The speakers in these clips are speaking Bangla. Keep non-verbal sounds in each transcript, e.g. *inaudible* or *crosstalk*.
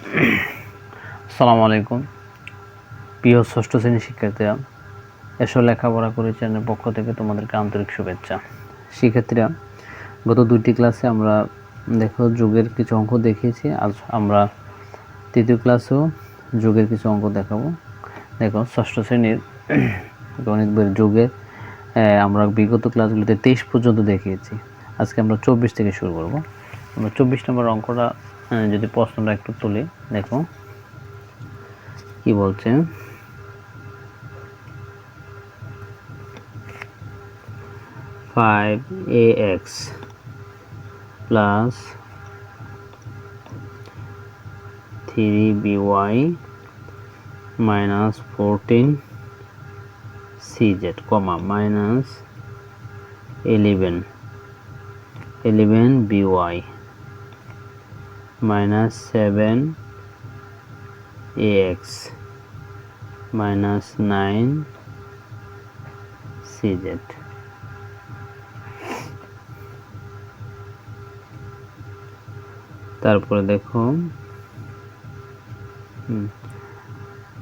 আসসালামু আলাইকুম। প্রিয় ষষ্ঠ শ্রেণির শিক্ষার্থীরা এসো লেখাপড়া করে চ্যানেলের পক্ষ থেকে তোমাদেরকে আন্তরিক শুভেচ্ছা। শিক্ষার্থীরা গত দুইটি ক্লাসে আমরা দেখো যুগের কিছু অঙ্ক দেখিয়েছি। আজ আমরা তৃতীয় ক্লাসেও যুগের কিছু অঙ্ক দেখাবো। দেখো ষষ্ঠ শ্রেণির গণিত বইয়ের আহ, আমরা বিগত ক্লাসগুলিতে তেইশ পর্যন্ত দেখিয়েছি। আজকে আমরা চব্বিশ থেকে শুরু করব। আমরা চব্বিশ নম্বর অঙ্কটা যদি প্রশ্নটা একটু তুলি, দেখো। কি বলছে? Five A X plus three B Y minus fourteen C Z comma minus eleven eleven B Y minus seven ax minus 9 cz তারপরে দেখো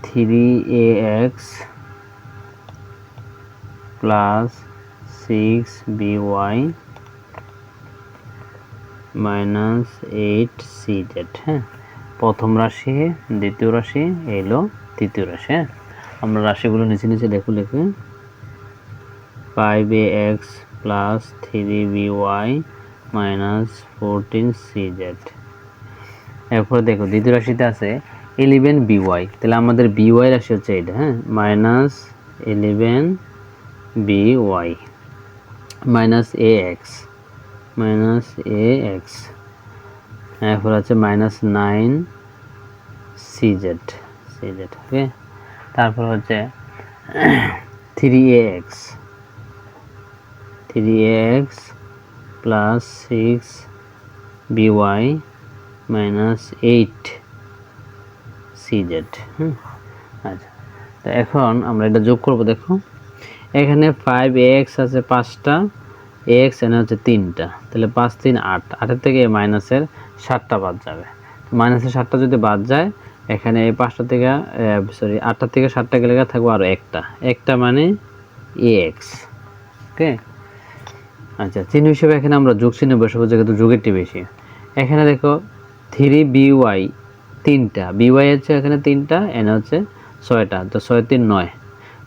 three A X plus six B Y minus eight C Z হ্যাঁ? প্রথম রাশি, দ্বিতীয় রাশি, এলো তৃতীয় রাশি হ্যাঁ? আমরা রাশিগুলো নিচে নিচে দেখো লিখে five a x plus three b y minus fourteen c z এরপরে দেখো, দ্বিতীয় রাশিতে আছে ইলেভেন বি ওয়াই তাহলে আমাদের বি ওয়াই রাশি হচ্ছে এটা হ্যাঁ? Minus eleven B Y minus A X minus A X এরপর আছে minus nine CZ CZ okay তারপর হচ্ছে three A X three X plus six BY minus eight CZ hmm? আচ্ছা তো এখন আমরা এটা যোগ করব, দেখো। এখানে ফাইভ এক্স আছে পাঁচটা। এক্স এনে হচ্ছে তিনটা। তাহলে পাঁচ, তিন, আট। আটের থেকে মাইনাসের সাতটা বাদ যাবে। মাইনাসের সাতটা যদি বাদ যায়, এখানে এই পাঁচটা থেকে সরি আটটা থেকে সাতটা গেলে থাকব আরও একটা। একটা মানে এক্স ওকে আচ্ছা চিহ্ন হিসেবে এখানে আমরা যোগ চিহ্ন বসাবো যেহেতু যোগেরটি বেশি। এখানে দেখো থ্রি বি ওয়াই তিনটা। বি ওয়াই হচ্ছে এখানে তিনটা এন হচ্ছে ছয়টা। তো ছয়, তিন, নয়।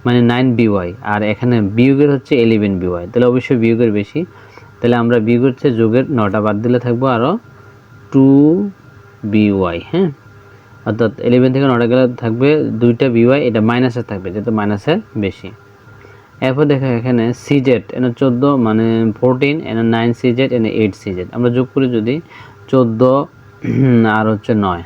মানে নাইন বিওয়াই আর এখানে বিয়োগের হচ্ছে ইলেভেন বিওয়াই তাহলে অবশ্যই বিয়োগের বেশি। তাহলে আমরা বিয়োগ হচ্ছে যোগের নটা বাদ দিলে থাকব আরও টু বিওয়াই হ্যাঁ? অর্থাৎ ইলেভেন থেকে নটা গেলে থাকবে দুইটা বিওয়াই এটা মাইনাসের থাকবে যেহেতু মাইনাসের বেশি। এরপর দেখো এখানে সিজেড এনে চোদ্দ মানে ফোরটিন এনে নাইন সিজেড এনে এইট সিজেড আমরা যোগ করি যদি চোদ্দ আর হচ্ছে নয়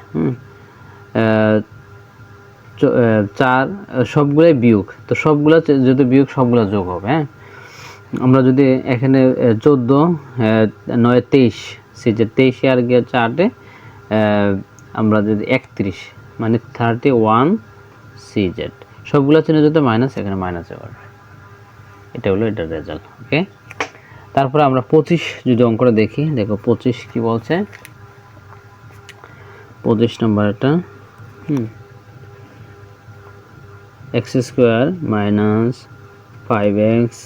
চার সবগুলোই বিয়োগ। তো সবগুলো যদি বিয়োগ, সবগুলো যোগ হবে হ্যাঁ? আমরা যদি এখানে চোদ্দ নয়, তেইশ সিজেড তেইশে আর গিয়ে চারটে আমরা যদি একত্রিশ মানে থার্টি ওয়ান সিজেড সবগুলো চিহ্ন যদি মাইনাস, এখানে মাইনাসে পারবে এটা হলো এটার রেজাল্ট ওকে তারপরে আমরা পঁচিশ যদি অঙ্কটা দেখি, দেখো পঁচিশ কি বলছে? পঁচিশ নম্বর এটা হুম x square minus five x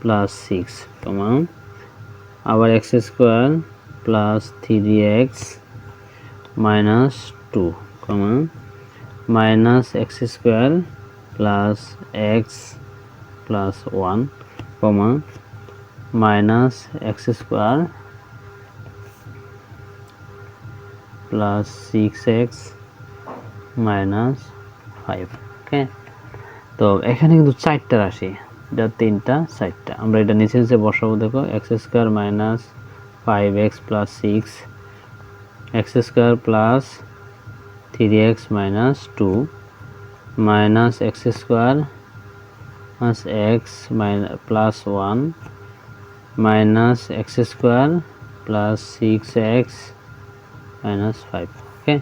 plus six, comma. আবার x square plus three x minus two, comma. Minus x square plus x plus one, comma. Minus x square plus six x minus five. Okay? তো এখানে কিন্তু চারটা রাশি। এটা তিনটা, চারটা। আমরা এটা নিচে নিচে বসাবো, দেখো x square minus five x plus six x square plus three x minus two minus x square plus x minus plus one minus x square plus six x minus five okay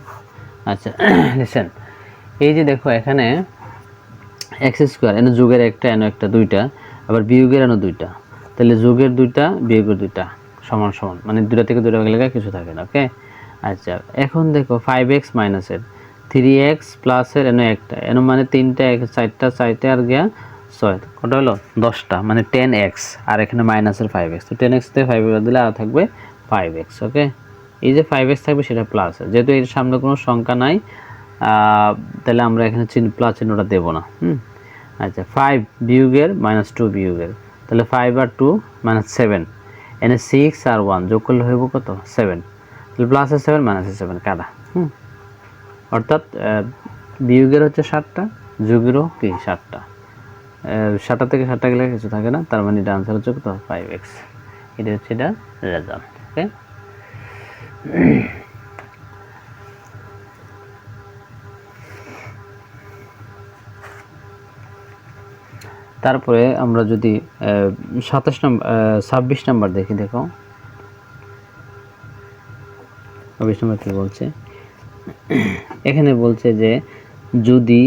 আচ্ছা *clears throat* লিসেন এই যে দেখো এখানে এক্স স্কোয়ার এনে যুগের একটা, এনে একটা, দুইটা, আবার বিয়োগের এনে দুইটা। তাহলে যুগের দুইটা, বিয়োগের দুইটা, সমান সমান। মানে দুটা থেকে দুটা গেলে কিছু থাকে না ওকে আচ্ছা এখন দেখো ফাইভ এক্স মাইনাসের থ্রি এক্স প্লাসের এনো একটা, এনো মানে তিনটা, এক চারটা, চারটে আর গিয়া ছয়। কটা হলো? দশটা মানে টেন এক্স আর এখানে মাইনাসের ফাইভ এক্স তো টেন এক্স থেকে ফাইভ এক্স দিলে আর থাকবে ফাইভ এক্স ওকে এই যে ফাইভ এক্স থাকবে সেটা প্লাস যেহেতু এর সামনে কোনো সংখ্যা নাই তাহলে আমরা এখানে চিহ্ন, প্লাস চিহ্নটা দেবো না, হুম? আচ্ছা ফাইভ বিয়োগের মাইনাস টু বিয়োগের, তাহলে ফাইভ আর টু মাইনাস সেভেন এনে সিক্স আর ওয়ান যোগ করলে হইব কত? সেভেন তাহলে প্লাসের সেভেন মাইনাসের সেভেন কাটা হুম? অর্থাৎ বিয়োগের হচ্ছে ষাটটা যোগেরও কি ষাটটা সাতটা থেকে ষাটটা গেলে কিছু থাকে না, তার মানে এটা আনসার হচ্ছে কত? ফাইভ এক্স এটা হচ্ছে এটা রেজাল্ট ওকে তারপরে আমরা যদি সাতাশ নম্বর ছাব্বিশ নম্বর দেখি, দেখো। ছাব্বিশ নম্বর কী বলছে? এখানে বলছে যে, যদি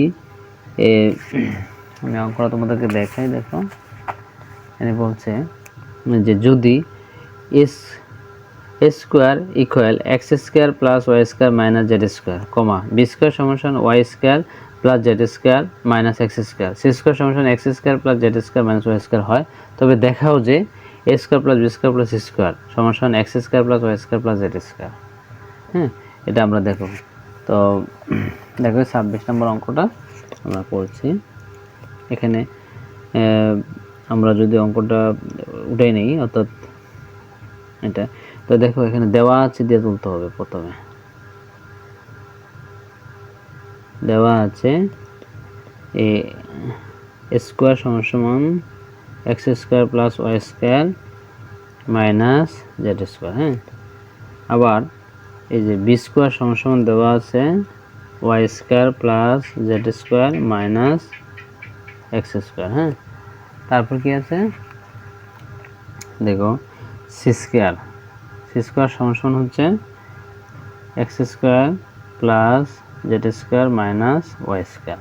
আমি অঙ্কটা তোমাদেরকে দেখাই, দেখো। এখানে বলছে যে, যদি s square equal x square plus y square minus z square comma b square সমান y square plus z square minus x square c square সমান x square plus z square minus y square হয়। তবে দেখাও যে a square plus b square plus square সমান x square plus y square plus z square হ্যাঁ এটা আমরা দেখো তো *clears throat* দেখো ছাব্বিশ নম্বর অঙ্কটা আমরা করছি। এখানে আমরা যদি অঙ্কটা উঠাই নেই, অর্থাৎ এটা, তো দেখো এখানে দেওয়া আছে দিয়ে তুলতে হবে প্রথমে। দেওয়া আছে, এ স্কোয়ার সমান সমান x square plus y square minus z square হ্যাঁ? আবার এই যে বি স্কোয়ার সমান সমান দেওয়া আছে, y square plus z square minus x square হ্যাঁ? তারপর কি আছে? দেখো, সি স্কোয়ার সি স্কোয়ার সমান সমান হচ্ছে x square plus z square minus y square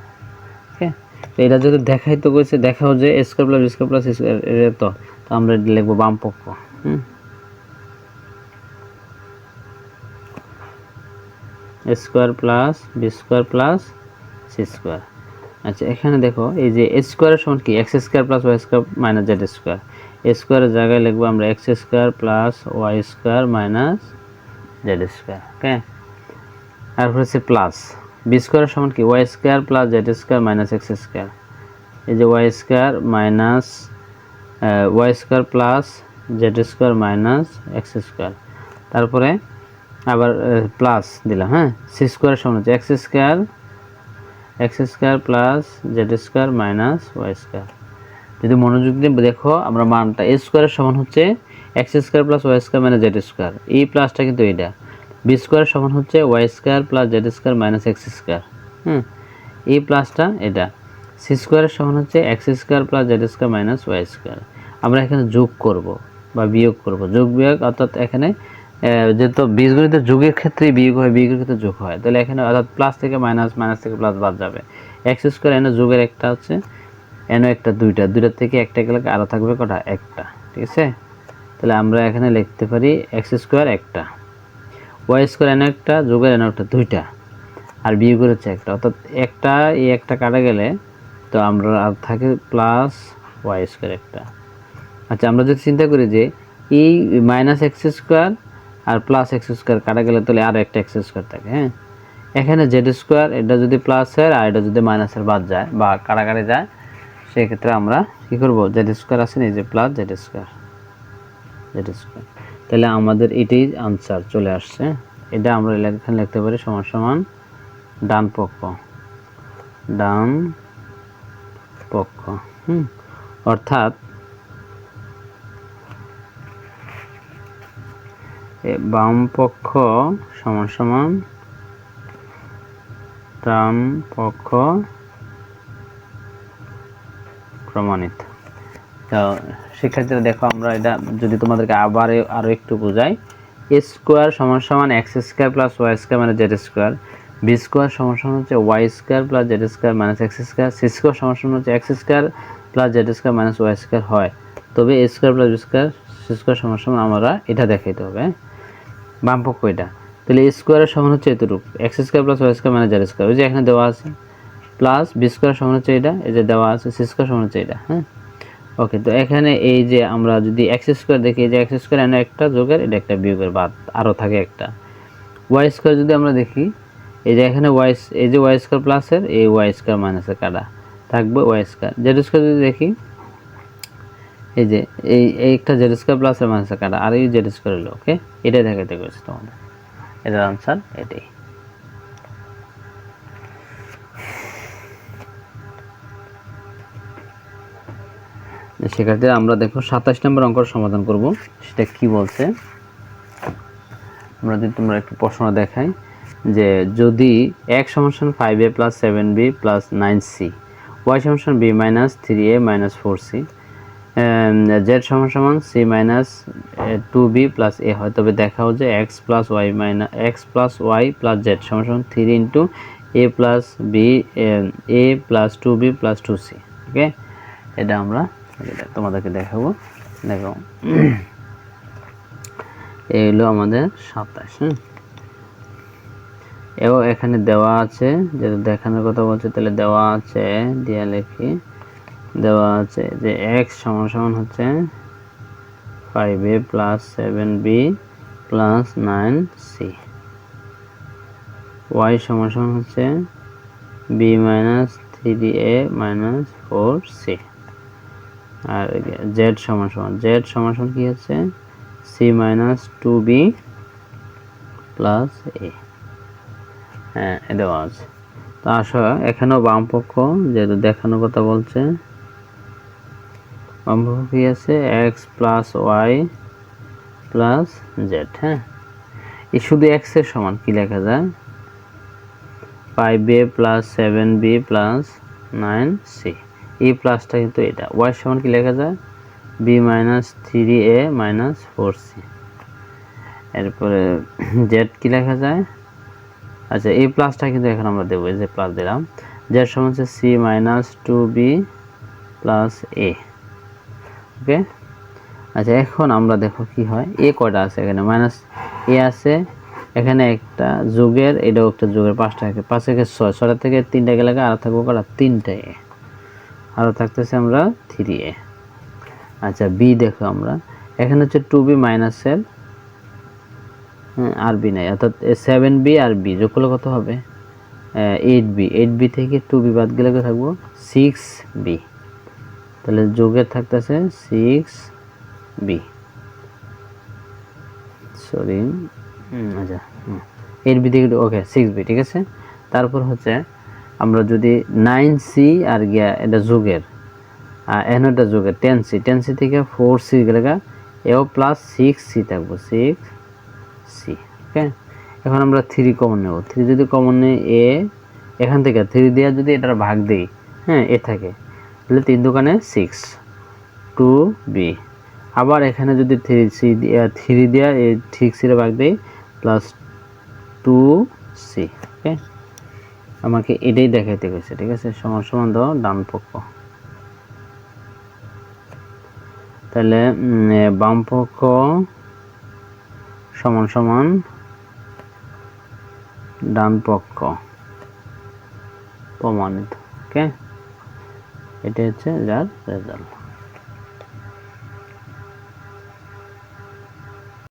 okay তো এটা যদি দেখাই তো কইছে, দেখাও যে square plus square plus square এটা তো তো আমরা লিখব বাম পক্ষ, হুম? Square plus b square plus c square আচ্ছা এখানে দেখো, এই যে স্কোয়ারের সমান কি? X square plus y square minus z square স্কোয়ারের জায়গায় লিখব আমরা x square plus y square minus z square okay তারপর হচ্ছে প্লাস বি স্কোয়ারের সমান কি? Y square plus z square minus x square এই যে y square minus y square plus z square minus x square তারপরে আবার প্লাস দিলাম হ্যাঁ? সি স্কোয়ারের সমান হচ্ছে x square x square plus z square minus y square যদি মনোযোগ দিয়ে দেখো, আমরা মানটা এ স্কোয়ারের সমান হচ্ছে x square plus y square minus z square এই প্লাসটা কিন্তু এটা বি স্কোয়ারের সমান হচ্ছে y square plus z square minus x square. হুম? এই প্লাসটা এটা। সি স্কোয়ারের সমান হচ্ছে x square plus z square minus y square. আমরা এখানে যোগ করব বা বিয়োগ করব। যোগ বিয়োগ অর্থাৎ এখানে যেহেতু বীজগণিতের যোগের ক্ষেত্রে বিয়োগ হয়, বিয়োগের ক্ষেত্রে যোগ হয়। তাহলে এখানে অর্থাৎ প্লাস থেকে মাইনাস মাইনাস থেকে প্লাস বাদ যাবে। এক্স স্কোয়ার এনে যোগের একটা হচ্ছে এনও একটা দুইটা। দুইটার থেকে একটা গেলে আরও থাকবে কটা? একটা। ঠিক আছে? তাহলে আমরা এখানে লিখতে পারি এক্স স্কোয়ার একটা। ওয়াই স্কোয়ার এন একটা, যোগের এনও একটা, দুইটা, আর বিয়োগের হচ্ছে একটা। অর্থাৎ একটা, এই একটা কাটা গেলে তো আমরা আর থাকে প্লাস ওয়াই স্কোয়ার একটা। আচ্ছা আমরা যদি চিন্তা করি যে এই মাইনাস এক্স স্কোয়ার আর প্লাস এক্স স্কোয়ার কাটা গেলে তাহলে আর একটা এক্স স্কোয়ার থাকে হ্যাঁ? এখানে জেড স্কোয়ার এটা যদি প্লাসের আর এটা যদি মাইনাসের বাদ যায় বা কাটাকাটি যায়, সেক্ষেত্রে আমরা কী করব? জেড স্কোয়ার আছে না, এই যে plus z square z square তাহলে আমাদের এটাই আনসার চলে আসছে। এটা আমরা এখানে লিখতে পারি সমান সমান ডান পক্ষ। ডান পক্ষ, হুম? অর্থাৎ বাম পক্ষ সমান সমান ডান পক্ষ প্রমাণিত। তো শিক্ষার্থীরা দেখো আমরা এটা যদি তোমাদেরকে আবার আরও একটু বোঝাই এ স্কোয়ার সমান সমান x square plus y square মানে জেড স্কোয়ার বি স্কোয়ার সমান সমান হচ্ছে y square plus z square minus x square c square সমান সমান হচ্ছে x square plus z square minus y square হয়। তবে a square plus b square c square সমান সমান আমরা এটা দেখাইতে হবে হ্যাঁ? বাম পক্ষ এটা। তাহলে এ স্কোয়ারের সমান হচ্ছে এতটুকু x square plus y square মানে জেড স্কোয়ার ওই যে এখানে দেওয়া আছে প্লাস বি স্কোয়ার সমান হচ্ছে এটা, এই যে দেওয়া আছে সি স্কোয়ার সমান হচ্ছে এটা হ্যাঁ? ওকে তো এখানে এই যে আমরা যদি এক্স স্কোয়ার দেখি যে এক্স স্কোয়ার এনে একটা যোগের, এটা একটা বিয়োগের বাদ আরও থাকে একটা। ওয়াই স্কোয়ার যদি আমরা দেখি, এই যে এখানে ওয়াই এই যে ওয়াই স্কোয়ার প্লাসের এই ওয়াই স্কোয়ার মাইনাসের কাটা থাকবে ওয়াই স্কোয়ার জেড স্কোয়ার যদি দেখি, এই যে এই এই একটা জেড স্কোয়ার প্লাসের মাইনাসের কাটা, আর এই জেড স্কোয়ার হলো ওকে এটাই দেখাতে করেছে তোমাদের। এটার আনসার এটাই। সেক্ষেত্রে আমরা দেখো সাতাশ নম্বর অঙ্কর সমাধান করব। সেটা কি বলছে? আমরা যদি তোমরা একটু প্রশ্ন দেখাই, যে যদি এক সমস্যান five a plus seven b plus nine c y সমস্যান b minus three a minus four c z সমান সমান c minus two b plus a হয়। তবে দেখাও যে x plus y minus x plus y plus z সমান সমান three into a plus b a plus two b plus two c okay এটা আমরা তোমাদেরকে দেখাবো। দেখো। এই হলো আমাদের সাতাশ হ্যাঁ এবং এখানে দেওয়া আছে যেটা দেখানোর কথা বলছে, তাহলে দেওয়া আছে, দিয়া লেখি, দেওয়া আছে যে এক্স সমান সমান হচ্ছে five a plus seven b plus nine c y সমান সমান হচ্ছে b minus three d a minus four c R Z সমান সমান জেড সমান সমান কি হচ্ছে? C minus two b plus a হ্যাঁ দেওয়া আছে তো আসো, এখানেও বাম পক্ষ, যেহেতু দেখানোর কথা বলছে, বাম পক্ষ কি আছে? X plus y plus z হ্যাঁ? এই শুধু এক্সের সমান, কি লেখা যায়? Five a plus seven b plus nine c এই প্লাসটা কিন্তু এটা। ওয়াই সমান কি লেখা যায়? B minus three a minus four c এরপরে জেড কি লেখা যায়? আচ্ছা এই প্লাসটা কিন্তু এখন আমরা দেবো যে প্লাস দিলাম। জেড সমান হচ্ছে c minus two b plus a okay? আচ্ছা এখন আমরা দেখো কি হয়। এ কয়টা আছে এখানে? মাইনাস এ আছে, এখানে একটা যোগের, এটাও একটা যোগের পাঁচটা পাঁচ থেকে ছয়। ছটা থেকে তিনটা গেলে আর থাকব কটা? তিনটা। এ আরও থাকতেছে আমরা থ্রি এ আচ্ছা বি দেখো আমরা। এখানে হচ্ছে টু বি মাইনাস মাইনাসের আর বি নাই। অর্থাৎ সেভেন বি আর বি যোগ করলে কত হবে? এইট বি এইট বি থেকে টু বি বাদ গেলে থাকব? সিক্স বি তাহলে যোগের থাকতেছে সিক্স বি সরি আচ্ছা এইট বি থেকে ওকে সিক্স বি ঠিক আছে? তারপর হচ্ছে আমরা যদি নাইন সি আর গিয়া এটা যোগের এন এটা যোগের টেন সি টেন সি থেকে ফোর সি গেলে এও প্লাস সিক্স সি থাকব সিক্স সি ওকে এখন আমরা থ্রি কমন নেব। থ্রি যদি কমন নেই এ এখান থেকে থ্রি দেওয়া যদি এটার ভাগ দিই হ্যাঁ এ থাকে, তাহলে তিন দোকানে সিক্স টু বি আবার এখানে যদি থ্রি সি থ্রি দেওয়া এই ঠিক সিরে ভাগ দিই প্লাস টু সি ওকে আমাকে এটাই দেখাইতে গেছে ঠিক আছে? সমান সমান দাও ডান পক্ষ। তাহলে বাম পক্ষ সমান সমান ডান পক্ষ প্রমাণিত, ওকে? এটা হচ্ছে যার রেজাল্ট